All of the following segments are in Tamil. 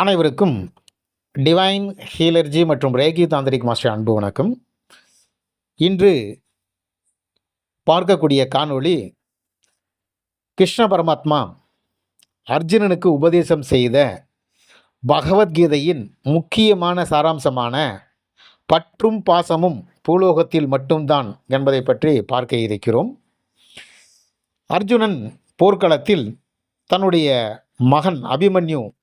அனைவருக்கும் டிவைன் ஹீலர்ஜி மற்றும் ரேகி தாந்திரிக் மாஸ்டர் அன்பு வணக்கம். இன்று பார்க்கக்கூடிய காணொளி கிருஷ்ண பரமாத்மா அர்ஜுனனுக்கு உபதேசம் செய்த பகவத்கீதையின் முக்கியமான சாராம்சமான பற்றும் பாசமும் பூலோகத்தில் மட்டும்தான் என்பதை பற்றி பார்க்க இருக்கிறோம். அர்ஜுனன் போர்க்களத்தில் தன்னுடைய மகன் அபிமன்யு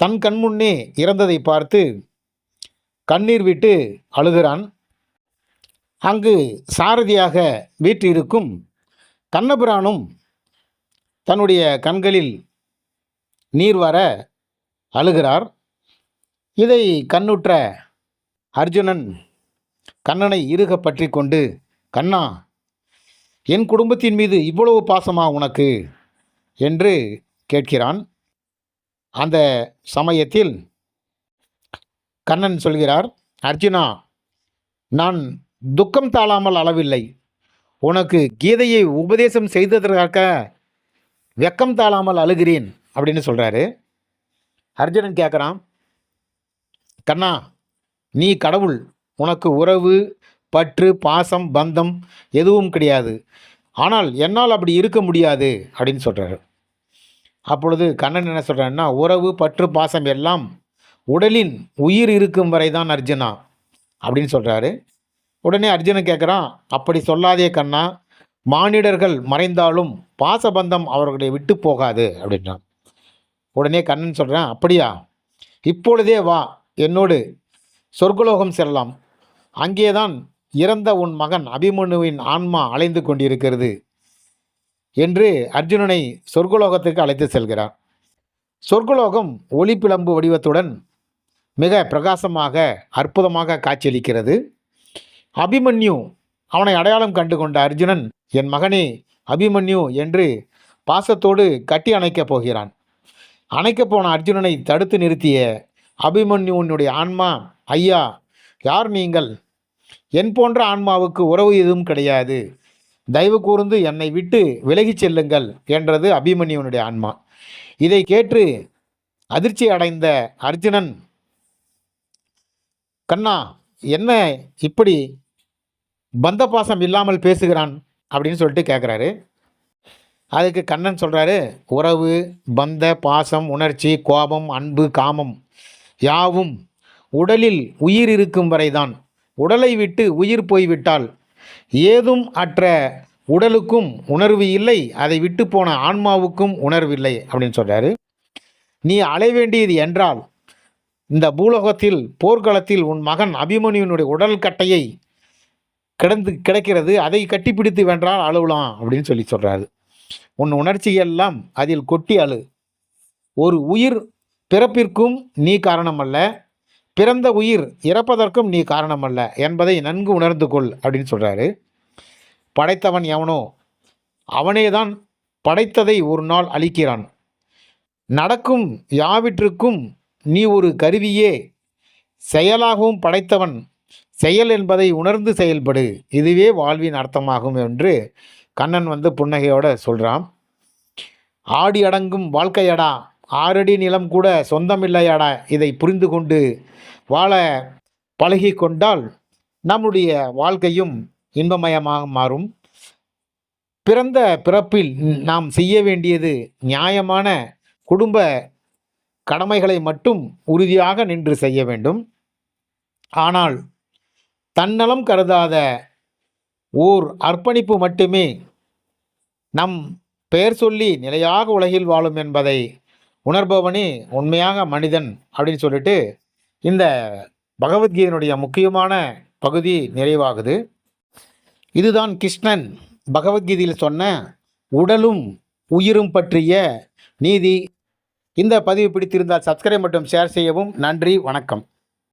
தன் கண்முன்னே இறந்ததை பார்த்து கண்ணீர் விட்டு அழுகிறான். அங்கு சாரதியாக வீற்றிருக்கும் கண்ணபிரானும் தன்னுடைய கண்களில் நீர் வர அழுகிறார். இதை கண்ணுற்ற அர்ஜுனன் கண்ணனை இருக பற்றி கொண்டு கண்ணா என் குடும்பத்தின் மீது இவ்வளவு பாசமா உனக்கு? என்று கேட்கிறான். அந்த சமயத்தில் கண்ணன் சொல்கிறார் அர்ஜுனா நான் துக்கம் தாழாமல் அளவில்லை. உனக்கு கீதையை உபதேசம் செய்ததற்காக வெக்கம் தாழாமல் அழுகிறேன் அப்படின்னு சொல்கிறாரு அர்ஜுனன் கேட்குறான் கண்ணா நீ கடவுள் உனக்கு உறவு பற்று பாசம் பந்தம் எதுவும் கிடையாது. ஆனால் என்னால் அப்படி இருக்க முடியாது அப்படின்னு சொல்கிறாரு அப்பொழுது கண்ணன் என்ன சொல்கிறான்னா உறவு பற்று பாசம் எல்லாம் உடலின் உயிர் இருக்கும் வரை தான் அர்ஜுனா அப்படின்னு சொல்கிறாரு உடனே அர்ஜுனன் கேட்குறான் அப்படி சொல்லாதே கண்ணா மானிடர்கள் மறைந்தாலும் பாசபந்தம் அவர்களை விட்டு போகாது அப்படின்றான். உடனே கண்ணன் சொல்கிறான் அப்படியா? இப்பொழுதே வா என்னோடு சொர்க்கலோகம் செல்லலாம். அங்கேதான் இறந்த உன் மகன் அபிமனுவின் ஆன்மா அலைந்து கொண்டிருக்கிறது. என்று அர்ஜுனனை சொர்க்கலோகத்திற்கு அழைத்து செல்கிறார். சொர்க்கலோகம் ஒளிப்பிளம்பு வடிவத்துடன் மிக பிரகாசமாக அற்புதமாக காட்சியளிக்கிறது. அபிமன்யு அவனை அடையாளம் கண்டு கொண்ட அர்ஜுனன் என் மகனே அபிமன்யு என்று பாசத்தோடு கட்டி அணைக்கப் போகிறான். அணைக்கப் போன அர்ஜுனனை தடுத்து நிறுத்திய அபிமன்யுனுடைய ஆன்மா ஐயா யார் நீங்கள்? என் போன்ற ஆன்மாவுக்கு உறவு எதுவும் கிடையாது. தயவு கூர்ந்து என்னை விட்டு விலகிச் செல்லுங்கள் என்றது அபிமன்யுனுடைய ஆன்மா. இதை கேட்டு அதிர்ச்சி அடைந்த அர்ஜுனன் கண்ணா என்ன இப்படி பந்த பாசம் இல்லாமல் பேசுகிறான்? அப்படின்னு சொல்லிட்டு கேட்குறாரு அதுக்கு கண்ணன் சொல்கிறாரு உறவு பந்த பாசம் உணர்ச்சி கோபம் அன்பு காமம் யாவும் உடலில் உயிர் இருக்கும் வரைதான். உடலை விட்டு உயிர் போய்விட்டால் ஏதும் அற்ற உடலுக்கும் உணர்வு இல்லை அதை விட்டு போன ஆன்மாவுக்கும் உணர்வில்லை அப்படின்னு சொல்கிறாரு நீ அலை வேண்டியது என்றால் இந்த பூலோகத்தில் போர்க்களத்தில் உன் மகன் அபிமன்யுனுடைய உடல் கட்டையை கிடந்து கிடக்கிறது அதை கட்டிப்பிடித்து வென்றால் அழுவலாம் அப்படின்னு சொல்லி சொல்கிறாரு உன் உணர்ச்சியெல்லாம் அதில் கொட்டி அழு. ஒரு உயிர் பிறப்பிற்கும் நீ காரணமல்ல பிறந்த உயிர் இறப்பதற்கும் நீ காரணமல்ல என்பதை நன்கு உணர்ந்து கொள் அப்படின்னு சொல்கிறாரு படைத்தவன் எவனோ அவனேதான் படைத்ததை ஒரு நாள் அழிக்கிறான். நடக்கும் யாவிற்றுக்கும் நீ ஒரு கருவியே. செயலாகவும் படைத்தவன் செயல் என்பதை உணர்ந்து செயல்படு. இதுவே வாழ்வின் அர்த்தமாகும் என்று கண்ணன் வந்து புன்னகையோடு சொல்கிறான் ஆடி அடங்கும் வாழ்க்கையடா. ஆறடி நிலம் கூட சொந்தமில்லையாடா. இதை புரிந்து கொண்டு வாழ பழகி கொண்டால் நம்முடைய வாழ்க்கையும் இன்பமயமாக மாறும். பிறந்த பிறப்பில் நாம் செய்ய வேண்டியது நியாயமான குடும்ப கடமைகளை மட்டும் உறுதியாக நின்று செய்ய வேண்டும். ஆனால் தன்னலம் கருதாத ஓர் அர்ப்பணிப்பு மட்டுமே நம் பெயர் சொல்லி நிலையாக உலகில் வாழும் என்பதை உணர்பவனே உண்மையாக மனிதன் அப்படின்னு சொல்லிட்டு இந்த பகவத்கீதையினுடைய முக்கியமான பகுதி நிறைவாகுது. இதுதான் கிருஷ்ணன் பகவத்கீதையில் சொன்ன உடலும் உயிரும் பற்றிய நீதி. இந்த பதிவு பிடித்திருந்தால் சப்ஸ்கிரைப் மற்றும் ஷேர் செய்யவும் நன்றி வணக்கம்.